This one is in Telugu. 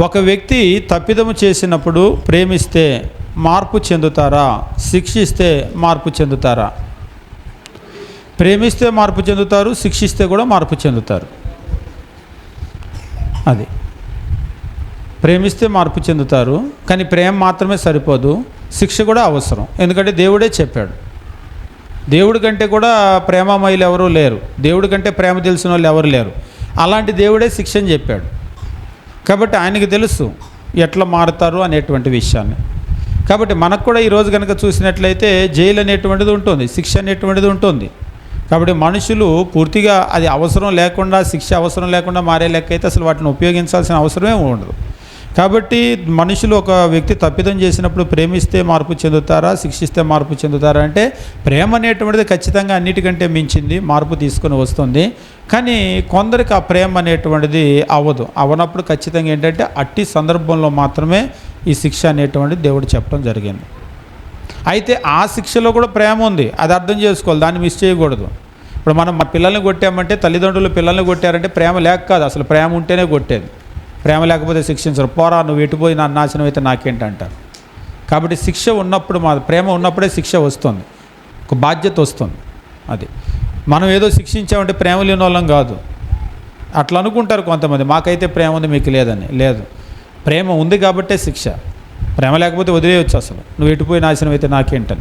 ఒక వ్యక్తి తప్పిదము చేసినప్పుడు ప్రేమిస్తే మార్పు చెందుతారా? శిక్షిస్తే మార్పు చెందుతారా? ప్రేమిస్తే మార్పు చెందుతారు శిక్షిస్తే కూడా మార్పు చెందుతారు. అది. ప్రేమిస్తే మార్పు చెందుతారు కానీ ప్రేమ మాత్రమే సరిపోదు శిక్ష కూడా అవసరం. ఎందుకంటే దేవుడే చెప్పాడు. దేవుడి కంటే కూడా ప్రేమమయులు ఎవరూ లేరు. దేవుడి కంటే ప్రేమ తెలిసిన వాళ్ళు ఎవరు లేరు. అలాంటి దేవుడే శిక్షని చెప్పాడు. కాబట్టి ఆయనకి తెలుసు ఎట్లా మారుతారు అనేటువంటి విషయాన్ని. కాబట్టి మనకు కూడా ఈరోజు కనుక చూసినట్లయితే జైలు అనేటువంటిది ఉంటుంది శిక్ష అనేటువంటిది ఉంటుంది. కాబట్టి మనుషులు పూర్తిగా అది అవసరం లేకుండా శిక్ష అవసరం లేకుండా మారే లెక్క అయితే అసలు వాటిని ఉపయోగించాల్సిన అవసరమే ఉండదు. కాబట్టి మనుషులు ఒక వ్యక్తి తప్పిదం చేసినప్పుడు ప్రేమిస్తే మార్పు చెందుతారా శిక్షిస్తే మార్పు చెందుతారా అంటే ప్రేమ అనేటువంటిది ఖచ్చితంగా అన్నిటికంటే మించింది మార్పు తీసుకొని వస్తుంది. కానీ కొందరికి ఆ ప్రేమ అనేటువంటిది అవ్వదు. అవనప్పుడు ఖచ్చితంగా ఏంటంటే అట్టి సందర్భంలో మాత్రమే ఈ శిక్ష అనేటువంటిది దేవుడు చెప్పడం జరిగింది. అయితే ఆ శిక్షలో కూడా ప్రేమ ఉంది. అది అర్థం చేసుకోవాలి. దాన్ని మిస్ చేయకూడదు. ఇప్పుడు మనం మా పిల్లల్ని కొట్టామంటే తల్లిదండ్రులు పిల్లల్ని కొట్టారంటే ప్రేమ లేక కాదు. అసలు ప్రేమ ఉంటేనే కొట్టేది. ప్రేమ లేకపోతే శిక్షించరు. పోరా నువ్వు ఎటుపోయి నా నాశనం అయితే నాకేంటంటారు? కాబట్టి శిక్ష ఉన్నప్పుడు మా ప్రేమ ఉన్నప్పుడే శిక్ష వస్తుంది. ఒక బాధ్యత వస్తుంది. అది. మనం ఏదో శిక్షించామంటే ప్రేమ లేని వాళ్ళం కాదు. అట్లా అనుకుంటారు కొంతమంది. మాకైతే ప్రేమ ఉంది మీకు లేదని. లేదు. ప్రేమ ఉంది కాబట్టే శిక్ష. ప్రేమ లేకపోతే వదిలేయచ్చు అసలు. నువ్వు ఎటుపోయి నాశనం అయితే నాకేంటని.